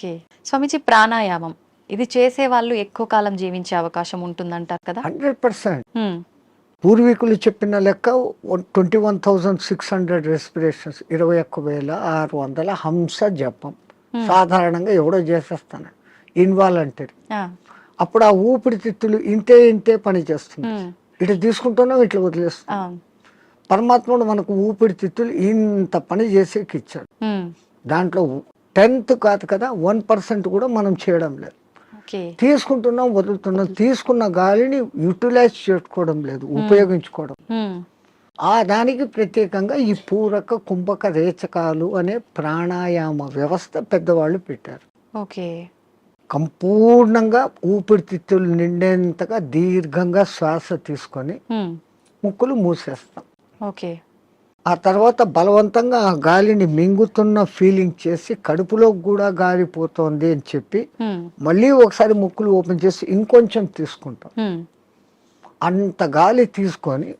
Okay. స్వామీజీ ప్రాణాయామం. ఇది చేసే వాళ్ళు ఎక్కువ కాలం జీవించే అవకాశం ఉంటుందంటారు కదా? Hundred percent. పూర్వీకులు చెప్పిన లెక్క twenty one thousand six hundred respirations ఇరవై ఒక్క వేల ఆరు వందల హంస జపం. సాధారణంగా ఎవడో చేసేస్తాను. ఇన్వాలంటరీ. అప్పుడు ఆ ఊపిరితిత్తులు ఇంతే ఇంతే పని చేస్తుంది. ఇటు తీసుకుంటున్నాం ఇట్లా వదిలేస్తాం ఆ. పరమాత్ముడు మనకు ఊపిరితిత్తులు ఇంత పని చేసేకి ఇచ్చాడు. దాంట్లో టెన్త్ కాదు కదా వన్ పర్సెంట్ కూడా మనం చేయడం లేదు. తీసుకుంటున్నాం వదులుతున్నాం తీసుకున్న గాలిని యూటిలైజ్ చేసుకోవడం లేదు ఉపయోగించుకోవడం. హ్మ్. ఆ దానికి ప్రత్యేకంగా ఈ పూరక కుంభక రేచకాలు అనే ప్రాణాయామ వ్యవస్థ పెద్దవాళ్ళు పెట్టారు. ఓకే. సంపూర్ణంగా ఊపిరితిత్తులు నిండేంతగా దీర్ఘంగా శ్వాస తీసుకొని హ్మ్. ముక్కులు మూసేస్తాం. ఓకే. ఆ తర్వాత బలవంతంగా ఆ గాలిని మింగుతున్న ఫీలింగ్ చేసి కడుపులోకి కూడా గాలి పోతోంది అని చెప్పి. మళ్ళీ ఒకసారి ముక్కులు ఓపెన్ చేసి ఇంకొంచెం తీసుకుంటాం. అంత గాలి తీసుకొని.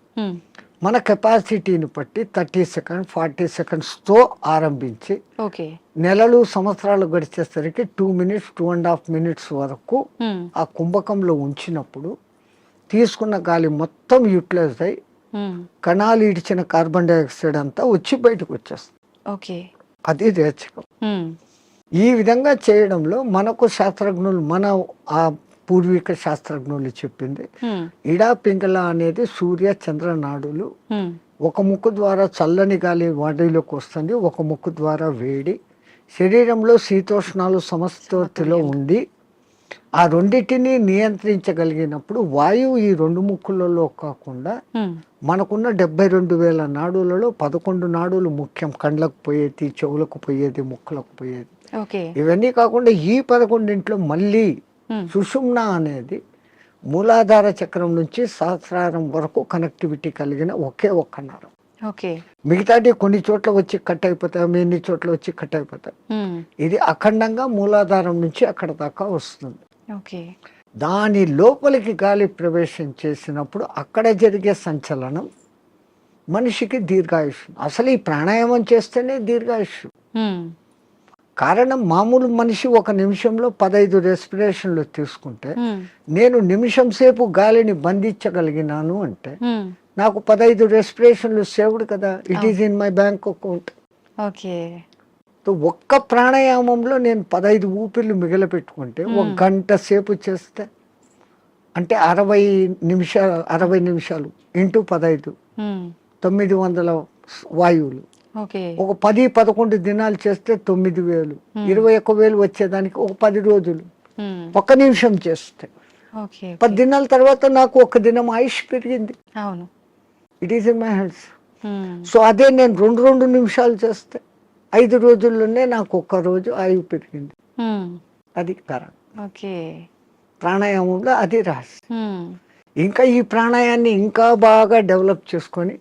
మన కెపాసిటీని బట్టి థర్టీ సెకండ్ ఫార్టీ సెకండ్స్తో ఆరంభించి ఓకే నెలలు సంవత్సరాలు గడిచేసరికి two minutes two and half minutes వరకు. ఆ కుంభకంలో ఉంచినప్పుడు తీసుకున్న గాలి మొత్తం యూటిలైజ్ అయ్యి. కణాలు ఇడిచిన కార్బన్ డైఆక్సైడ్ అంతా వచ్చి బయటకు వచ్చేస్తుంది ఓకే అది రేచకం హ్మ్. ఈ విధంగా చేయడంలో మనకు శాస్త్రజ్ఞులు మన ఆ పూర్వీక శాస్త్రజ్ఞులు చెప్పింది హ్మ్. ఇడా పింగళ అనేది సూర్య చంద్ర నాడులు. ఒక ముక్కు ద్వారా చల్లని గాలి బాడీలోకి వస్తుంది ఒక ముక్కు ద్వారా వేడి శరీరంలో శీతోష్ణాలు సమస్థితిలో ఉండి ఆ రెండింటిని నియంత్రించగలిగినప్పుడు వాయువు ఈ రెండు ముక్కులలో కాకుండా. మనకున్న డెబ్బై రెండు వేల నాడులలో పదకొండు నాడులు ముఖ్యం. కండ్లకు పోయేది చెవులకు పోయేది ముక్కులకు పోయేది. ఇవన్నీ కాకుండా ఈ పదకొండింట్లో మళ్ళీ. సుషుమ్న అనేది మూలాధార చక్రం నుంచి సహస్రారం వరకు కనెక్టివిటీ కలిగిన ఒకే ఒక్క నరం. మిగతాటి కొన్ని చోట్ల వచ్చి కట్ అయిపోతాయి ఎన్ని చోట్ల వచ్చి కట్ అయిపోతాయి. ఇది అఖండంగా మూలాధారం నుంచి అక్కడ దాకా వస్తుంది. ఓకే. దాని లోపలికి గాలి ప్రవేశం చేసినప్పుడు అక్కడ జరిగే సంచలనం మనిషికి దీర్ఘాయుష్ అసలు ఈ ప్రాణాయామం చేస్తేనే దీర్ఘాయుష్. కారణం మామూలు మనిషి ఒక నిమిషంలో పదైదు రెస్పిరేషన్లు తీసుకుంటే. నేను నిమిషం సేపు గాలిని బంధించగలిగినాను అంటే. నాకు పదైదు రెస్పిరేషన్లు సేవ్డ్ కదా it is in my bank account okay ఒక్క ప్రాణాయామంలో నేను పదైదు ఊపిర్లు మిగిలిపెట్టుకుంటే ఒక గంట సేపు చేస్తే అంటే అరవై నిమిషాలు అరవై నిమిషాలు ఇంటూ పదైదు హ్మ్. తొమ్మిది వందల వాయువులు. ఒక పది పదకొండు దినాలు చేస్తే తొమ్మిది వేలు. ఇరవై ఒక్క వేలు వచ్చేదానికి ఒక పది రోజులు. ఒక్క నిమిషం చేస్తే. పది దినాల తర్వాత నాకు ఒక దినం ఆయుష్ పెరిగింది. It is in my health. So అదే నేను రెండు రెండు నిమిషాలు చేస్తే ఐదు రోజుల్లోనే నాకు ఒక్క రోజు ఆయువు పెరిగింది. అది కారణం ఓకే ప్రాణాయామంలో అది రహస్యం. ఇంకా ఈ ప్రాణాయాన్ని ఇంకా బాగా డెవలప్ చేసుకొని.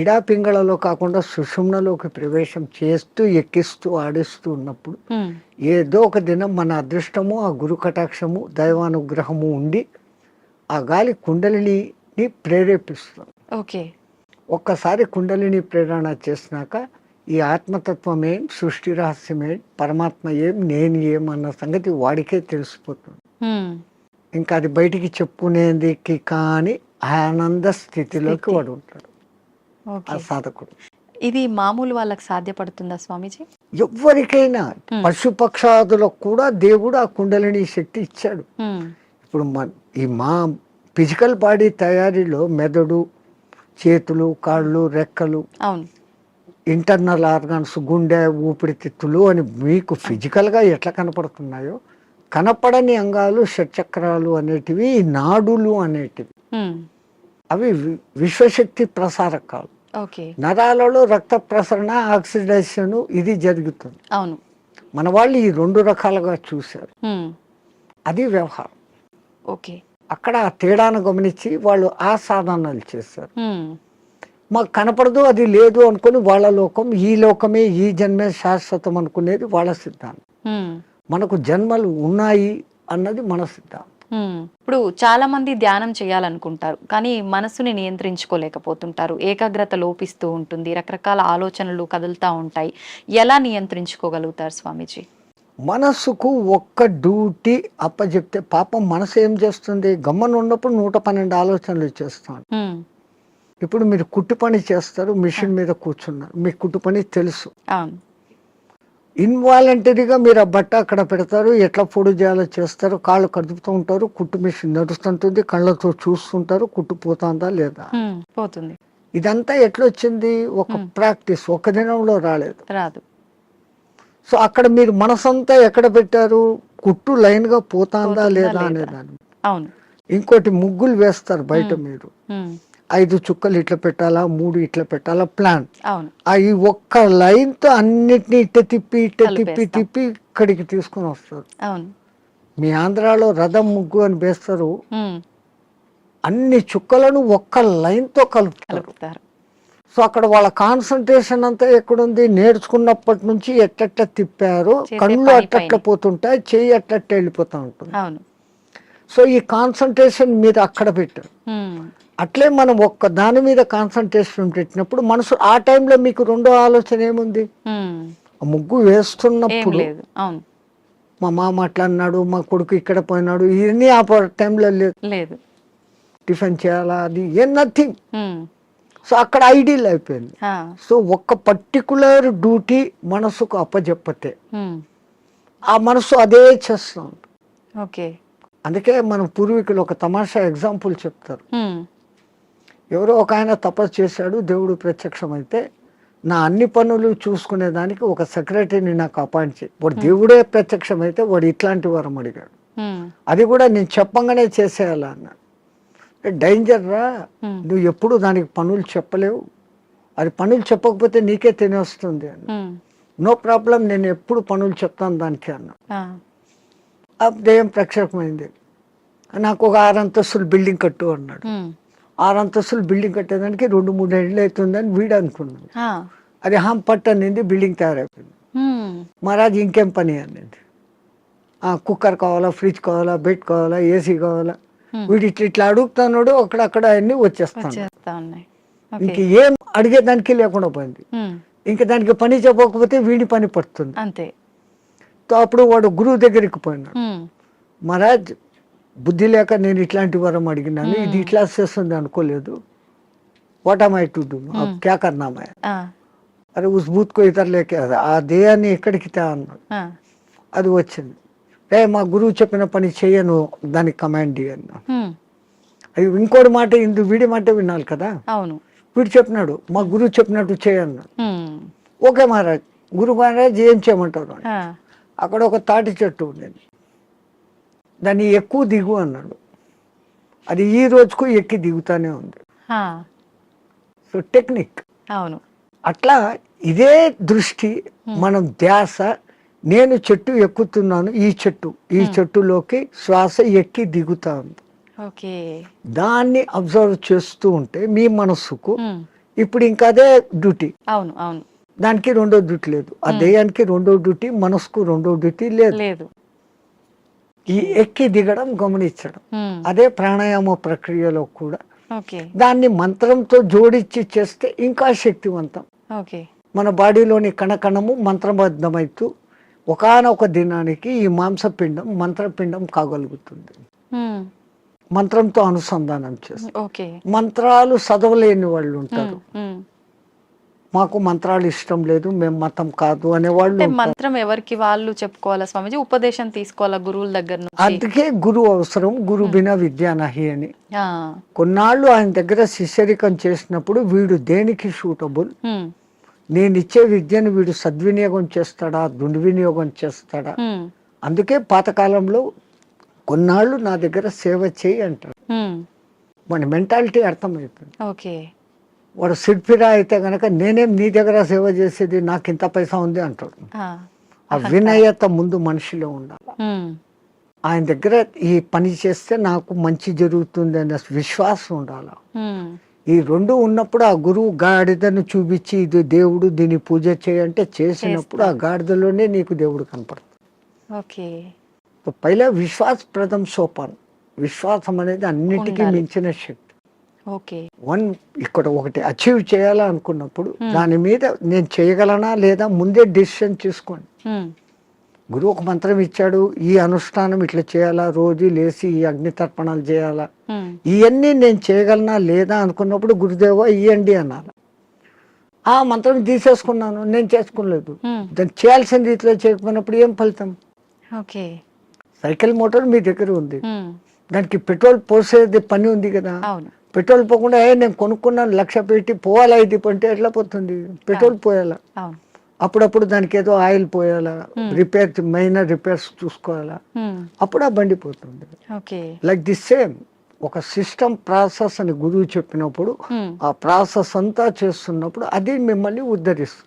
ఇడా పింగళలో కాకుండా సుషుమ్నలోకి ప్రవేశం చేస్తూ ఎక్కిస్తూ ఆడిస్తూ ఉన్నప్పుడు. ఏదో ఒక దినం మన అదృష్టము ఆ గురు కటాక్షము దైవానుగ్రహము ఉండి ఆ గాలి కుండలిని ప్రేరేపిస్తుంది ఓకే ఒక్కసారి కుండలిని ప్రేరణ చేసినాక ఈ ఆత్మతత్వం ఏం సృష్టి రహస్యం ఏం పరమాత్మ ఏం నేను ఏం అన్న సంగతి వాడికే తెలిసిపోతుంది. ఇంకా అది బయటికి చెప్పుకునేందుకు కానీ ఆనంద స్థితిలోకి స్థితి. వాడు ఉంటాడు ఆ సాధకుడు ఇది మామూలు వాళ్ళకి సాధ్యపడుతుందా స్వామీజీ ఎవరికైనా. పశుపక్షాదులకు కూడా దేవుడు ఆ కుండలిని శక్తి ఇచ్చాడు. ఇప్పుడు ఈ మా ఫిజికల్ బాడీ తయారీలో మెదడు చేతులు కాళ్ళు రెక్కలు అవును ఇంటర్నల్ ఆర్గాన్స్ గుండె ఊపిరితిత్తులు అని మీకు ఫిజికల్గా ఎట్లా కనపడుతున్నాయో కనపడని అంగాలు షట్చక్రాలు అనేటివి నాడులు అనేటివి. హ్మ్. అవి విశ్వశక్తి ప్రసారకాలు. ఓకే నరాలలో రక్త ప్రసరణ ఆక్సిడేషన్ ఇది జరుగుతుంది. అవును. మన వాళ్ళు ఈ రెండు రకాలుగా చూశారు. హ్మ్. అది వ్యవహారం. ఓకే అక్కడ ఆ తేడాను గమనించి వాళ్ళు ఆ సాధనాలు చేశారు. హ్మ్. మాకు కనపడదు అది లేదు అనుకుని వాళ్ళ లోకం ఈ లోకమే ఈ జన్మే శాశ్వతం అనుకునేది వాళ్ళ సిద్ధాంతం. మనకు జన్మలు ఉన్నాయి అన్నది మన సిద్ధాంతం. ఇప్పుడు చాలా మంది ధ్యానం చేయాలనుకుంటారు కానీ మనసుని నియంత్రించుకోలేకపోతుంటారు. ఏకాగ్రత లోపిస్తూ ఉంటుంది రకరకాల ఆలోచనలు కదులుతూ ఉంటాయి. ఎలా నియంత్రించుకోగలుగుతారు స్వామీజీ? మనసుకు ఒక్క డ్యూటీ అప్పచెప్తే పాపం మనసు ఏం చేస్తుంది? గమ్మన ఉన్నప్పుడు నూట పన్నెండు ఆలోచనలు చేస్తాం ఉమ్, ఇప్పుడు మీరు కుట్టు పని చేస్తారు మిషన్ మీద కూర్చున్నారు. మీకు కుట్టు పని తెలుసు. ఇన్వాలంటరీగా మీరు ఆ బట్ట అక్కడ పెడతారు ఎట్లా పొడి చేయాలో చేస్తారు కాళ్ళు కదుపుతూ ఉంటారు కుట్టు మిషన్ నడుస్తుంటుంది కళ్ళతో చూస్తుంటారు కుట్టు పోతుందా లేదా? పోతుంది. ఇదంతా ఎట్లా వచ్చింది? ఒక ప్రాక్టీస్ ఒక దినంలో రాలేదు. రాదు. సో అక్కడ మీరు మనసంతా ఎక్కడ పెట్టారు? కుట్టు లైన్గా పోతాందా లేదా? అనేదాన్ని అవును. ఇంకోటి ముగ్గులు వేస్తారు బయట మీరు. ఐదు చుక్కలు ఇట్లా పెట్టాలా మూడు ఇట్లా పెట్టాలా ప్లాన్ ఈ ఒక్క లైన్తో అన్నిటిని ఇట్ట తిప్పి ఇట్ట తిప్పి. తిప్పి ఇక్కడికి తీసుకొని వస్తారు. మీ ఆంధ్రాలో రథం ముగ్గు అని వేస్తారు. ఉమ్, అన్ని చుక్కలను ఒక్క లైన్తో కలుపుతారు. సో అక్కడ వాళ్ళ కాన్సన్ట్రేషన్ అంతా ఎక్కడుంది? నేర్చుకున్నప్పటి నుంచి ఎట్టెట్ట తిప్పారు? కళ్ళు అట్టట్ల పోతుంటాయి చెయ్యి అట్టట్ట వెళ్ళిపోతూ ఉంటుంది. సో ఈ కాన్సన్ట్రేషన్ మీరు అక్కడ పెట్టారు. అట్లే మనం ఒక్క దాని మీద కాన్సన్ట్రేషన్ పెట్టినప్పుడు మనసు ఆ టైంలో మీకు రెండో ఆలోచన ఏముంది? ముగ్గు వేస్తున్నప్పుడు మా మామ అట్లా అన్నాడు మా కొడుకు ఇక్కడ పోయినాడు ఇవన్నీ ఆ టైంలో లేదు. టిఫిన్ చేయాలా అది ఏ నథింగ్. సో అక్కడ ఐడియల్ అయిపోయింది సో ఒక్క పర్టికులర్ డ్యూటీ మనసుకు అప్పచెప్పతే ఉమ్, ఆ మనసు అదే చేస్తాం ఓకే. అందుకే మన పూర్వీకులు ఒక తమాషా ఎగ్జాంపుల్ చెప్తారు. ఎవరో ఒక ఆయన తపస్సు చేశాడు దేవుడు ప్రత్యక్షమైతే నా అన్ని పనులు చూసుకునేదానికి ఒక సెక్రటరీని నాకు అపాయింట్ చేయి. వాడు దేవుడే ప్రత్యక్షమైతే వాడు ఇట్లాంటి వరం అడిగాడు. అది కూడా నేను చెప్పంగానే చేసేయాలా అన్నాడు డేంజర్ రా. నువ్వు ఎప్పుడు దానికి పనులు చెప్పలేవు. అది పనులు చెప్పకపోతే నీకే తినేస్తుంది అని ఉమ్, నో ప్రాబ్లం నేను ఎప్పుడు పనులు చెప్తాను దానికి అన్న. ఆ, ఆ దయ్యం ప్రక్షేపమైంది. నాకు ఒక ఆరు అంతస్తులు బిల్డింగ్ కట్టు అన్నాడు. ఆరు అంతస్తులు బిల్డింగ్ కట్టేదానికి రెండు మూడు ఏళ్ళు అవుతుందని వీడు అనుకున్నాడు. అది హాం పట్టు అనింది బిల్డింగ్ తయారైపోయింది. మహారాజ్ ఇంకేం పని అనింది. ఆ, కుక్కర్ కావాలా ఫ్రిడ్జ్ కావాలా బెడ్ కావాలా ఏసీ కావాలా. వీడు ఇట్లా ఇట్లా అడుగుతున్నాడు అక్కడక్కడ అన్ని వచ్చేస్తాను. ఇంక ఏం అడిగేదానికి లేకుండా పోయింది. ఇంకా దానికి పని చెప్పకపోతే వీడి పని పడుతుంది. అంతే. అప్పుడు వాడు గురువు దగ్గరికి పోయినాడు. మహారాజ్ బుద్ధి లేక నేను ఇట్లాంటి వరం అడిగినాను ఇది ఇట్లా చేస్తుంది అనుకోలేదు. What am I to do క్యా కర్నా మై ఆ, అరే ఉస్ బూత్ కో ఇతర లేకే ఆ దేయాన్ని ఎక్కడికి తే అన్నాడు. అది వచ్చింది. రే మా గురువు చెప్పిన పని చేయను దానికి కమాండ్ అన్నా అది ఇంకోటి మాట ఇందు వీడి మాట వినాలి కదా? అవును. వీడు చెప్పినాడు మా గురువు చెప్పినట్టు చేయన్నాడు ఉమ్, ఓకే మహారాజ్ గురు మహారాజ్ ఏం చేయమంటారు? అక్కడ ఒక తాటి చెట్టు ఉండేది. దాన్ని ఎక్కువ దిగు అన్నాడు. అది ఈ రోజుకు ఎక్కి దిగుతానే ఉంది. సో టెక్నిక్ అవును. అట్లా ఇదే దృష్టి మనం ధ్యాస నేను చెట్టు ఎక్కుతున్నాను ఈ చెట్టు ఈ చెట్టులోకి శ్వాస ఎక్కి దిగుతా ఉంది. దాన్ని అబ్జర్వ్ చేస్తూ ఉంటే మీ మనస్సుకు ఇప్పుడు ఇంకా అదే డ్యూటీ. అవును అవును. దానికి రెండో డ్యూటీ లేదు. ఆ దేయానికి రెండో డ్యూటీ మనసుకు రెండో డ్యూటీ లేదు. ఈ ఎక్కి దిగడం గమనించడం. ఉమ్, అదే ప్రాణాయామ ప్రక్రియలో కూడా. దాన్ని మంత్రంతో జోడించి చేస్తే ఇంకా శక్తివంతం. మన బాడీలోని కణకణము మంత్రబద్ధమైతూ ఒకానొక దినానికి ఈ మాంసపిండం మంత్రపిండం కాగలుగుతుంది. ఉమ్, మంత్రంతో అనుసంధానం చేస్తారు మంత్రాలు చదవలేని వాళ్ళు ఉంటారు. ఉమ్. మాకు మంత్రాలు ఇష్టం లేదు మేము మతం కాదు అనేవాళ్ళు. మంత్రం ఎవరికి వాళ్ళు చెప్పుకోవాలా స్వామిజీ? ఉపదేశం తీసుకోవాలా గురువుల దగ్గర అందుకే గురువు అవసరం గురు బిన విద్యా నహి అని. కొన్నాళ్ళు ఆయన దగ్గర శిష్యరికం చేసినప్పుడు వీడు దేనికి సూటబుల్? నేను ఇచ్చే విద్యను వీడు సద్వినియోగం చేస్తాడా దుర్వినియోగం చేస్తాడా? అందుకే పాతకాలంలో కొన్నాళ్ళు నా దగ్గర సేవ చేయి అంటారు. మన మెంటాలిటీ అర్థమవుతుంది ఓకే. వాడు సిడ్ఫిరా అయితే గనక నేనేం నీ దగ్గర సేవ చేసేది నాకు ఇంత పైసా ఉంది అంటాడు. ఆ వినయత ముందు మనిషిలో ఉండాలి. ఆయన దగ్గర ఈ పని చేస్తే నాకు మంచి జరుగుతుంది అనే విశ్వాసం ఉండాలి. ఈ రెండు ఉన్నప్పుడు ఆ గురువు గాడిదను చూపించి ఇది దేవుడు దీన్ని పూజ చేయంటే చేసినప్పుడు ఆ గాడిదలోనే నీకు దేవుడు కనపడుతుంది ఓకే. పైలా విశ్వాస ప్రథమ సోపాన్. విశ్వాసం అనేది అన్నిటికీ మించిన శక్తి. వన్ ఇక్కడ ఒకటి అచీవ్ చేయాలనుకున్నప్పుడు దాని మీద నేను చేయగలనా లేదా ముందే డిసిషన్ తీసుకోండి. ఉమ్, గురువు ఒక మంత్రం ఇచ్చాడు ఈ అనుష్ఠానం ఇట్లా చేయాలా రోజు లేచి ఈ అగ్ని తర్పణాలు చేయాలా? ఉమ్, ఇవన్నీ నేను చేయగలనా లేదా అనుకున్నప్పుడు గురుదేవా ఇవ్వండి అన్నారు ఆ మంత్రం తీసేసుకున్నాను నేను చేసుకోలేదు దాన్ని చేయాల్సిన రీతిలో చేయకపోయినప్పుడు ఏం ఫలితం? ఓకే. సైకిల్ మోటార్ మీ దగ్గర ఉంది. దానికి పెట్రోల్ పోసేది పని ఉంది కదా? పెట్రోల్ పోకుండా "ఏ, నేను కొనుక్కున్నాను లక్ష పెట్టి పోవాలా ఇది? అంటే ఎట్లా పోతుంది? పెట్రోల్ పోయాలా? అప్పుడప్పుడు దానికి ఏదో ఆయిల్ పోయాలా? రిపేర్ మైనర్ రిపేర్స్ చూసుకోవాలా? అప్పుడు ఆ బండి పోతుంది. లైక్ ది సేమ్ ఒక సిస్టమ్ ప్రాసెస్ అని గురువు చెప్పినప్పుడు ఆ ప్రాసెస్ అంతా చేస్తున్నప్పుడు అది మిమ్మల్ని ఉద్ధరిస్తుంది.